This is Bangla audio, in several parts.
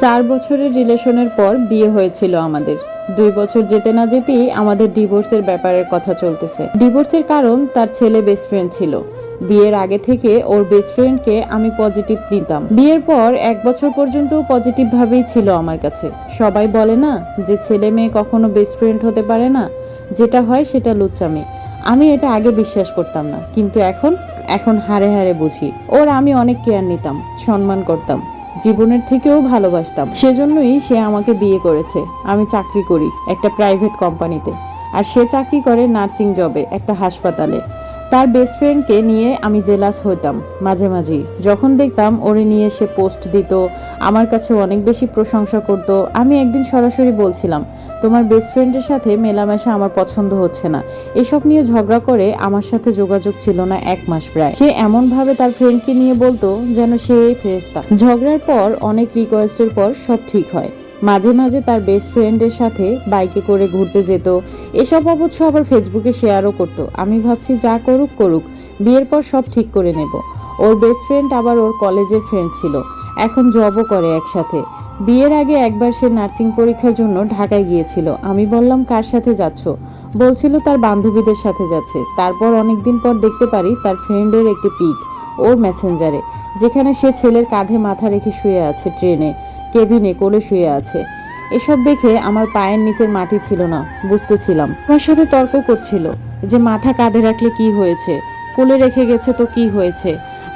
চার বছরের রিলেশনের পর বিয়ে হয়েছিল আমাদের। দুই বছর যেতে না যেতেই আমাদের ডিভোর্সের ব্যাপারের কথা চলতেছে। ডিভোর্সের কারণ তার ছেলে বেস্ট ফ্রেন্ড ছিল। বিয়ের আগে থেকে ওর বেস্ট ফ্রেন্ডকে আমি পজিটিভ নিতাম। বিয়ের পর এক বছর পর্যন্ত পজিটিভ ভাবেই ছিল আমার কাছে। সবাই বলে না যে ছেলে মেয়ে কখনো বেস্ট ফ্রেন্ড হতে পারে না। যেটা হয় সেটা লুচ্চামি। আমি এটা আগে বিশ্বাস করতাম না। কিন্তু এখন এখন হারে হারে বুঝি। ওর আমি অনেক কেয়ার নিতাম, সম্মান করতাম। জীবনের থেকেও ভালোবাসতাম। সেজন্যই সে আমাকে বিয়ে করেছে। আমি চাকরি করি একটা প্রাইভেট কোম্পানিতে আর সে চাকরি করে নার্সিং জবে একটা হাসপাতালে। তার বেস্ট ফ্রেন্ডকে নিয়ে আমি জেলাস হইতাম, মাঝে মাঝেই। যখন দেখতাম ওরে নিয়ে সে পোস্ট দিত, আমার কাছে অনেক বেশি প্রশংসা করত, আমি একদিন সরাসরি বলছিলাম, তোমার বেস্ট ফ্রেন্ডের সাথে মেলামেশা আমার পছন্দ হচ্ছে না। এসব নিয়ে ঝগড়া করে আমার সাথে যোগাযোগ ছিল না এক মাস প্রায়। সে এমনভাবে তার ফ্রেন্ডকে নিয়ে বলতো যেন সে ফেরেস্তা ঝগড়ার পর অনেক রিকোয়েস্টের পর সব ঠিক হয়। মাঝে মাঝে তার বেস্ট ফ্রেন্ডের সাথে বাইকে করে ঘুরতে যেত। এসব অবশ্য আবার ফেসবুকে শেয়ারও করতো। আমি ভাবছি, যা করুক করুক। বিয়ের পর সব ঠিক করে নেব। ওর বেস্ট ফ্রেন্ড আবার ওর কলেজের ফ্রেন্ড ছিল। এখন জবও করে একসাথে। বিয়ের আগে একবার সে নার্সিং পরীক্ষার জন্য ঢাকায় গিয়েছিল। আমি বললাম, কার সাথে যাচ্ছ? বলছিল, তার বান্ধবীদের সাথে যাচ্ছে। তারপর অনেকদিন পর দেখতে পারি, তার ফ্রেন্ডের একটি পিক ওর মেসেঞ্জারে যেখানে সে ছেলের কাঁধে মাথা রেখে শুয়ে আছে ট্রেনে কেবিনে কোলে শুয়ে আছে। এসব দেখে আমার পায়ের নিচের মাটি ছিল না, বুঝতেছিলাম। আমার সাথে তর্ক করছিল, যে মাথা কাঁধে রাখলে কি হয়েছে? কোলে রেখে গেছে তো কি হয়েছে?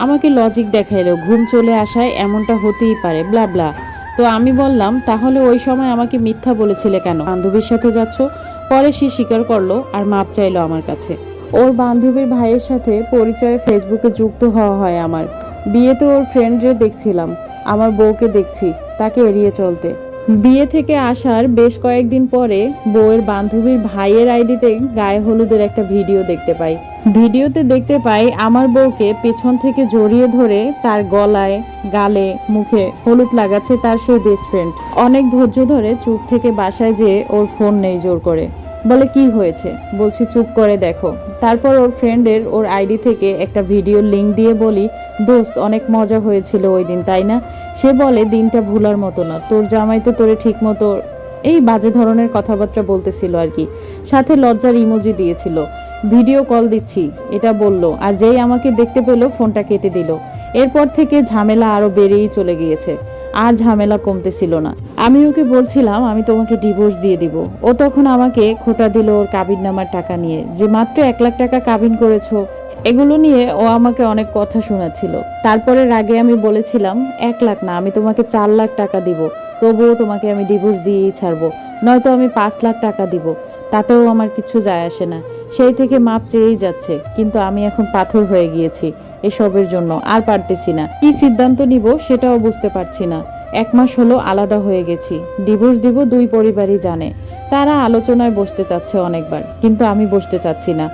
আমাকে লজিক দেখাইলো, ঘুম চলে আসায় এমনটা হতেই পারে ব্লা ব্লা তো আমি বললাম, তাহলে ওই সময় আমাকে মিথ্যা বলেছিলে কেন? বান্ধবীর সাথে যাচ্ছ? পরে সে স্বীকার করল আর মাপ চাইলো আমার কাছে। ওর বান্ধবীর ভাইয়ের সাথে পরিচয়ে ফেসবুকে যুক্ত হওয়া হয় আমার। বিয়েতে ওর ফ্রেন্ডরে দেখছিলাম। আমার বউকে দেখছি, তাকে এড়িয়ে চলতে। বিয়ে থেকে আসার বেশ কয়েকদিন পরে বউয়ের বান্ধবীর ভাইয়ের আইডিতে গায়ে হলুদের একটা ভিডিও দেখতে পাই। ভিডিওতে দেখতে পাই আমার বউকে পেছন থেকে জড়িয়ে ধরে তার গলায়, গালে, মুখে হলুদ লাগাচ্ছে তার সেই বেস্ট ফ্রেন্ড অনেক ধৈর্য ধরে চুপ থেকে বাসায় যেয়ে ওর ফোন নেই জোর করে। বলে, কি হয়েছে? বলছি, চুপ করে দেখো। তারপর ওর ফ্রেন্ডের ওর আইডি থেকে একটা ভিডিও লিংক দিয়ে বলি দোস্ত, অনেক মজা হয়েছিল ওই দিন, তাই না? সে বলে, দিনটা ভুলার মতো না। তোর জামাই তো তোরে ঠিক মতো এই বাজে ধরনের কথাবার্তা বলতেছিল আর কি। সাথে লজ্জার ইমোজি দিয়েছিল। ভিডিও কল দিচ্ছি। এটা বলল। আর যেই আমাকে দেখতে পেল, ফোনটা কেটে দিল। এরপর থেকে ঝামেলা আরও বেড়েই চলে গিয়েছে। আর ঝামেলা কমতেছিল না। আমি ওকে বলছিলাম, আমি তোমাকে ডিভোর্স দিয়ে দিব। ও তখন আমাকে খোটা দিল ওর কাবিন নামার টাকা নিয়ে। যে মাত্র এক লাখ টাকা কাবিন করেছ এগুলো নিয়ে ও আমাকে অনেক কথা শোনাচ্ছিল। তারপরে রাগে আমি বলেছিলাম, এক লাখ না, আমি তোমাকে চার লাখ টাকা দিব। তবুও তোমাকে আমি ডিভোর্স দিয়েই ছাড়বো। নয়তো আমি পাঁচ লাখ টাকা দিব। তাতেও আমার কিছু যায় আসে না। সেই থেকে মাপ চেয়েই যাচ্ছে। কিন্তু আমি এখন পাথর হয়ে গিয়েছি এসবের জন্য, আর পারতেছি না। কি সিদ্ধান্ত নিব সেটাও বুঝতে পারছি না। এক মাস হলো আলাদা হয়ে গেছি। ডিভোর্স দিব দুই পরিবারই জানে। তারা আলোচনায় বসতে চাচ্ছে অনেকবার, কিন্তু আমি বসতে চাচ্ছি না।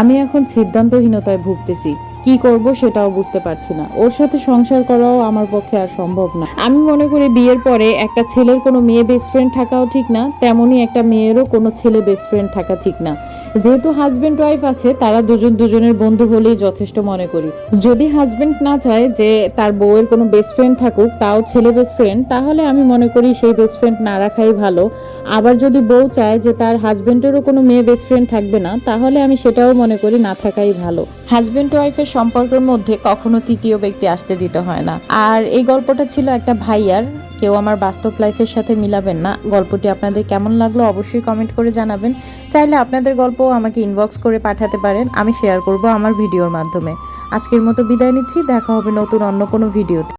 আমি এখন সিদ্ধান্তহীনতায় ভুগতেছি। কি করব সেটাও বুঝতে পারছি না। ওর সাথে সংসার করাও আমার পক্ষে আর সম্ভব না। আমি মনে করি বিয়ের পরে একটা ছেলের কোনো মেয়ে বেস্ট ফ্রেন্ড থাকাও ঠিক না, তেমনই একটা মেয়েরও কোনো ছেলে বেস্ট ফ্রেন্ড থাকা ঠিক না। যেহেতু হাজবেন্ড ওয়াইফ আছে, তারা দুজন দুজনের বন্ধু হলেই যথেষ্ট মনে করি। যদি হাজবেন্ড না চায় যে তার বউয়ের কোনো বেস্ট ফ্রেন্ড থাকুক, তাও ছেলে বেস্ট ফ্রেন্ড তাহলে আমি মনে করি সেই বেস্ট ফ্রেন্ড না রাখাই ভালো। আবার যদি বউ চায় যে তার হাজবেন্ডেরও কোনো মেয়ে বেস্ট ফ্রেন্ড থাকবে না, তাহলে আমি সেটাও মনে করি না থাকাই ভালো। হাজবেন্ড ওয়াইফের সম্পর্কের মধ্যে কখনো তৃতীয় ব্যক্তি আসতে দিতে হয় না। আর এই গল্পটা ছিল একটা ভাইয়ার, কেউ আমার বাস্তব লাইফের সাথে মিলাবেন না। গল্পটি আপনাদের কেমন লাগল অবশ্যই কমেন্ট করে জানাবেন। চাইলে আপনাদের গল্প আমাকে ইনবক্স করে পাঠাতে পারেন। আমি শেয়ার করব আমার ভিডিওর মাধ্যমে। আজকের মতো বিদায় নিচ্ছি। দেখা হবে নতুন অন্য কোনো ভিডিওতে।